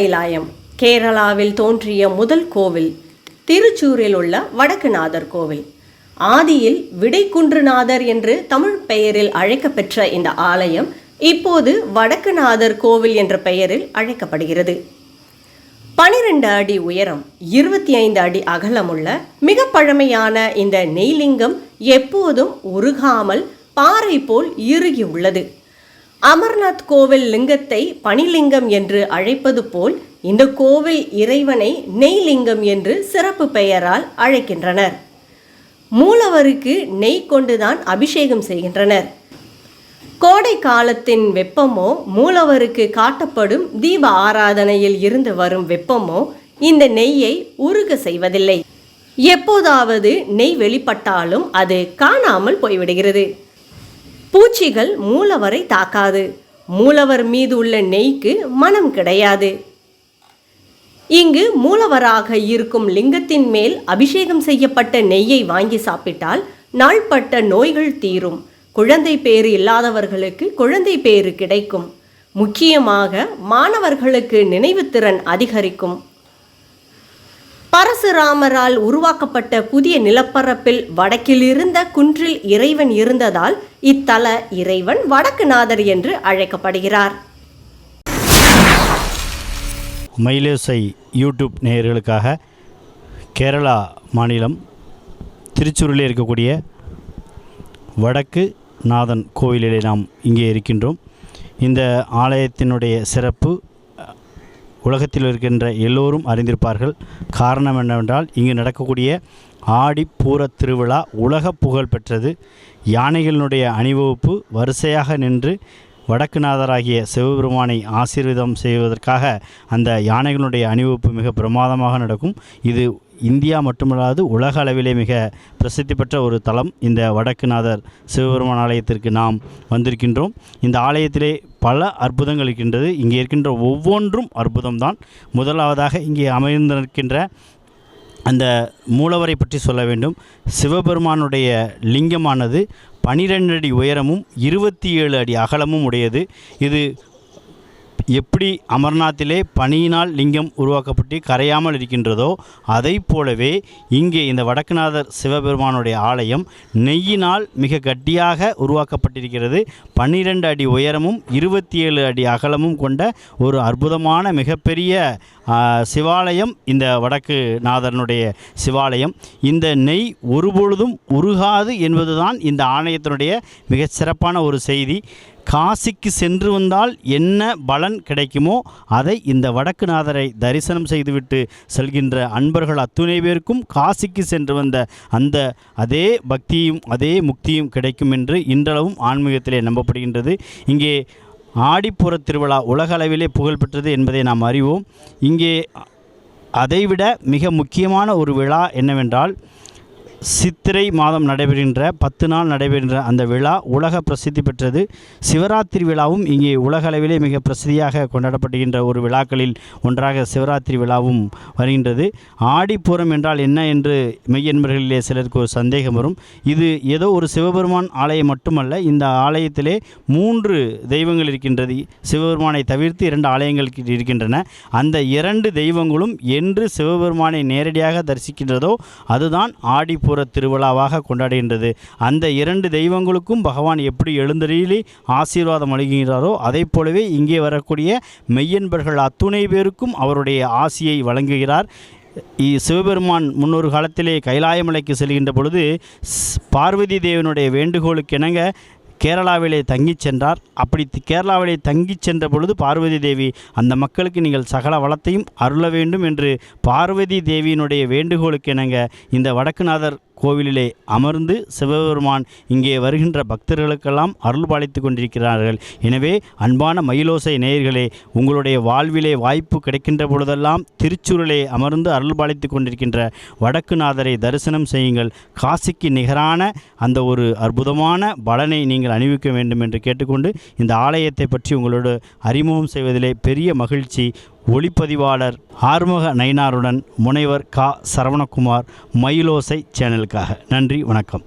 கைலாயம் கேரளாவில் தோன்றிய முதல் கோவில் திருச்சூரில் உள்ள வடக்குநாதர் கோவில். ஆதியில் விடைக்குன்றுநாதர் என்று தமிழ் பெயரில் அழைக்கப்பெற்ற இந்த ஆலயம் இப்போது வடக்குநாதர் கோவில் என்ற பெயரில் அழைக்கப்படுகிறது. பனிரெண்டு அடி உயரம் இருபத்தி ஐந்து அடி அகலமுள்ள மிக பழமையான இந்த நெய்லிங்கம் எப்போதும் உருகாமல் பாறை போல் இறுகி உள்ளது அமர்நாத் கோவில் லிங்கத்தை பனிலிங்கம் என்று அழைப்பது போல் இந்த கோவில் இறைவனை நெய்லிங்கம் என்று சிறப்பு பெயரால் அழைக்கின்றனர். மூலவருக்கு நெய் கொண்டுதான் அபிஷேகம் செய்கின்றனர். கோடை காலத்தின் வெப்பமோ மூலவருக்கு காட்டப்படும் தீப ஆராதனையில் இருந்து வரும் வெப்பமோ இந்த நெய்யை உருக செய்வதில்லை. எப்போதாவது நெய் வெளிப்பட்டாலும் அது காணாமல் போய்விடுகிறது. பூச்சிகள் மூலவரை தாக்காது. மூலவர் மீது உள்ள நெய்க்கு மனம் கிடையாது. இங்கு மூலவராக இருக்கும் லிங்கத்தின் மேல் அபிஷேகம் செய்யப்பட்ட நெய்யை வாங்கி சாப்பிட்டால் நாள்பட்ட நோய்கள் தீரும். குழந்தை பேறு இல்லாதவர்களுக்கு குழந்தை பேறு கிடைக்கும். முக்கியமாக மாணவர்களுக்கு நினைவுத்திறன் அதிகரிக்கும். பரசுராமரால் உருவாக்கப்பட்ட புதிய நிலப்பரப்பில் வடக்கில் இருந்த குன்றில் இறைவன் இருந்ததால் இத்தல இறைவன் வடக்குநாதர் என்று அழைக்கப்படுகிறார். மயிலேசை யூடியூப் நேயர்களுக்காக கேரளா மாநிலம் திருச்சூரில் இருக்கக்கூடிய வடக்கு நாதன் கோவிலிலே நாம் இங்கே இருக்கின்றோம். இந்த ஆலயத்தினுடைய சிறப்பு உலகத்தில் இருக்கின்ற எல்லோரும் அறிந்திருப்பார்கள். காரணம் என்னவென்றால் இங்கு நடக்கக்கூடிய ஆடி பூர திருவிழா உலக புகழ் பெற்றது. யானைகளினுடைய அணிவகுப்பு வரிசையாக நின்று வடக்குநாதராகிய சிவபெருமானை ஆசீர்வாதம் செய்வதற்காக அந்த யானைகளுடைய அணிவகுப்பு மிக பிரமாதமாக நடக்கும். இது இந்தியா மட்டுமல்லாது உலக அளவிலே மிக பிரசித்தி பெற்ற ஒரு தலம் இந்த வடக்குநாதர் சிவபெருமான் ஆலயத்திற்கு நாம் வந்திருக்கின்றோம். இந்த ஆலயத்திலே பல அற்புதங்கள் இருக்கின்றது. இங்கே இருக்கின்ற ஒவ்வொன்றும் அற்புதம்தான். முதலாவதாக இங்கே அமைந்திருக்கின்ற அந்த மூலவரை பற்றி சொல்ல வேண்டும். சிவபெருமானுடைய லிங்கமானது பனிரெண்டு அடி உயரமும் இருபத்தி ஏழு அடி அகலமும் உடையது. இது எப்படி அமர்நாத்திலே பனியினால் லிங்கம் உருவாக்கப்பட்டு கரையாமல் இருக்கின்றதோ அதை போலவே இங்கே இந்த வடக்குநாதர் சிவபெருமானுடைய ஆலயம் நெய்யினால் மிக கட்டியாக உருவாக்கப்பட்டிருக்கிறது. பன்னிரெண்டு அடி உயரமும் இருபத்தி ஏழு அடி அகலமும் கொண்ட ஒரு அற்புதமான மிகப்பெரிய சிவாலயம் இந்த வடக்கு நாதரனுடைய சிவாலயம். இந்த நெய் ஒருபொழுதும் உருகாது என்பதுதான் இந்த ஆலயத்தினுடைய மிகச் சிறப்பான ஒரு செய்தி. காசிக்கு சென்று வந்தால் என்ன பலன் கிடைக்குமோ அதை இந்த வடக்குநாதரை தரிசனம் செய்துவிட்டு செல்கின்ற அன்பர்கள் அத்துணை பேருக்கும் காசிக்கு சென்று வந்த அந்த அதே பக்தியும் அதே முக்தியும் கிடைக்கும் என்று இன்றளவும் ஆன்மீகத்திலே நம்பப்படுகின்றது. இங்கே ஆடிப்புற திருவிழா உலக அளவிலே புகழ்பெற்றது என்பதை நாம் அறிவோம். இங்கே அதைவிட மிக முக்கியமான ஒரு விழா என்னவென்றால் சித்திரை மாதம் நடைபெறுகின்ற பத்து நாள் நடைபெறுகின்ற அந்த விழா உலக பிரசித்தி பெற்றது. சிவராத்திரி விழாவும் இங்கே உலக அளவிலே மிக பிரசித்தியாக கொண்டாடப்படுகின்ற ஒரு விழாக்களில் ஒன்றாக சிவராத்திரி விழாவும் வருகின்றது. ஆடிப்பூரம் என்றால் என்ன என்று மெய்யன்பர்களிலே சிலருக்கு ஒரு சந்தேகம் வரும். இது ஏதோ ஒரு சிவபெருமான் ஆலயம் மட்டுமல்ல இந்த ஆலயத்திலே மூன்று தெய்வங்கள் இருக்கின்றது. சிவபெருமானை தவிர்த்து இரண்டு ஆலயங்கள் இருக்கின்றன. அந்த இரண்டு தெய்வங்களும் என்று சிவபெருமானை நேரடியாக தரிசிக்கின்றதோ அதுதான் ஆடிப்பூர திருவிழாவாக கொண்டாடுகின்றது. அந்த இரண்டு தெய்வங்களுக்கும் பகவான் எப்படி எழுந்தருளி ஆசீர்வாதம் அளிக்கிறாரோ அதை போலவே இங்கே வரக்கூடிய மெய்யன்பர்கள் அத்துணை பேருக்கும் அவருடைய ஆசியை வழங்குகிறார். சிவபெருமான் முன்னொரு காலத்திலே கைலாயமலைக்கு செல்கின்ற பொழுது பார்வதி தேவனுடைய வேண்டுகோளுக்கு இணங்க கேரளாவிலே தங்கிச் சென்றார். அப்படி கேரளாவிலே தங்கிச் சென்ற பொழுது பார்வதி தேவி அந்த மக்களுக்கு நீங்கள் சகல வளத்தையும் அருள வேண்டும் என்று பார்வதி தேவியினுடைய வேண்டுகோளுக்கு இணங்க இந்த வடக்குநாதர் கோவிலிலே அமர்ந்து சிவபெருமான் இங்கே வருகின்ற பக்தர்களுக்கெல்லாம் அருள் பாலித்து கொண்டிருக்கிறார்கள். எனவே அன்பான மயிலோசை நேயர்களே உங்களுடைய வாழ்விலே வாய்ப்பு கிடைக்கின்ற பொழுதெல்லாம் திருச்சூரிலே அமர்ந்து அருள் பாலித்து கொண்டிருக்கின்ற வடக்குநாதரை தரிசனம் செய்யுங்கள். காசிக்கு நிகரான அந்த ஒரு அற்புதமான பலனை நீங்கள் அணிவிக்க வேண்டும் என்று கேட்டுக்கொண்டு இந்த ஆலயத்தை பற்றி உங்களோடு அறிமுகம் செய்வதிலே பெரிய மகிழ்ச்சி. ஒளிப்பதிவாளர் ஆறுமுக நயினாருடன் முனைவர் கா சரவணகுமார் மயிலோசை சேனலுக்காக. நன்றி வணக்கம்.